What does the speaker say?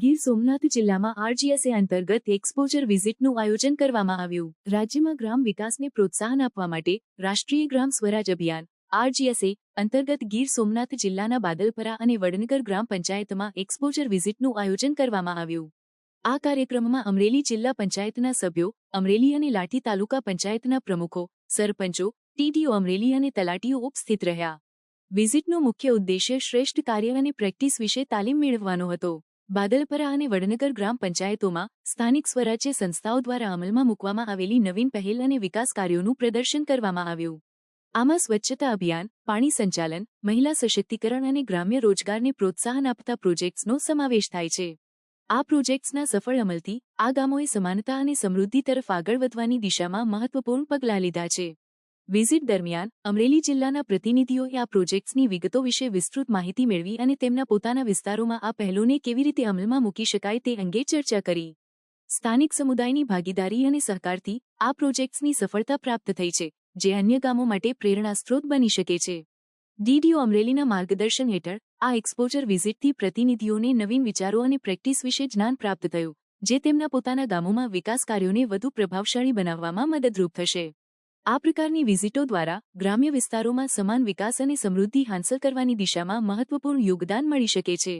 ગીર સોમનાથ જિલ્લામાં આરજીએસએ અંતર્ગત એક્સપોઝર વિઝિટનું આયોજન કરવામાં આવ્યું. રાજ્યમાં ગ્રામ વિકાસને પ્રોત્સાહન આપવા માટે રાષ્ટ્રીય ગ્રામ સ્વરાજ અભિયાન, આરજીએસએ, અંતર્ગત ગીર સોમનાથ જિલ્લાના બાદલપરા અને વડનગર ગ્રામ પંચાયતમાં એક્સપોઝર વિઝિટનું આયોજન કરવામાં આવ્યું. આ કાર્યક્રમમાં અમરેલી જિલ્લા પંચાયતના સભ્યો, અમરેલી અને લાઠી તાલુકા પંચાયતના પ્રમુખો, સરપંચો, ટીડીઓ અમરેલી અને તલાટીઓ ઉપસ્થિત રહ્યા. વિઝિટનો મુખ્ય ઉદ્દેશ્ય શ્રેષ્ઠ કાર્ય અને પ્રેક્ટિસ વિશે તાલીમ મેળવવાનો હતો. બાદલપરા અને વડનગર ગ્રામ પંચાયતોમાં સ્થાનિક સ્વરાજ્ય સંસ્થાઓ દ્વારા અમલમાં મૂકવામાં આવેલી નવીન પહેલ અને વિકાસ કાર્યોનું પ્રદર્શન કરવામાં આવ્યું. આમાં સ્વચ્છતા અભિયાન, પાણી સંચાલન, મહિલા સશક્તિકરણ અને ગ્રામ્ય રોજગારને પ્રોત્સાહન આપતા પ્રોજેક્ટ્સનો સમાવેશ થાય છે. આ પ્રોજેક્ટ્સના સફળ અમલથી આ ગામોએ સમાનતા અને સમૃદ્ધિ તરફ આગળ વધવાની દિશામાં મહત્વપૂર્ણ પગલાં લીધા છે. વિઝિટ દરમિયાન, અમરેલી જિલ્લાના પ્રતિનિધિઓએ આ પ્રોજેક્ટ્સની વિગતો વિશે વિસ્તૃત માહિતી મેળવી અને તેમના પોતાના વિસ્તારોમાં આ પહેલોને કેવી રીતે અમલમાં મૂકી શકાય તે અંગે ચર્ચા કરી. સ્થાનિક સમુદાયની ભાગીદારી અને સહકારથી આ પ્રોજેક્ટ્સની સફળતા પ્રાપ્ત થઈ છે, જે અન્ય ગામો માટે પ્રેરણાસ્ત્રોત બની શકે છે. ડીડીઓ અમરેલીના માર્ગદર્શન હેઠળ આ એક્સપોઝર વિઝિટથી પ્રતિનિધિઓને નવીન વિચારો અને પ્રેક્ટિસ વિશે જ્ઞાન પ્રાપ્ત થયું, જે તેમના પોતાના ગામોમાં વિકાસ કાર્યોને વધુ પ્રભાવશાળી બનાવવામાં મદદરૂપ થશે. આ પ્રકારની વિઝિટો દ્વારા ગ્રામ્ય વિસ્તારોમાં સમાન વિકાસ અને સમૃદ્ધિ હાંસલ કરવાની દિશામાં મહત્વપૂર્ણ યોગદાન મળી શકે છે.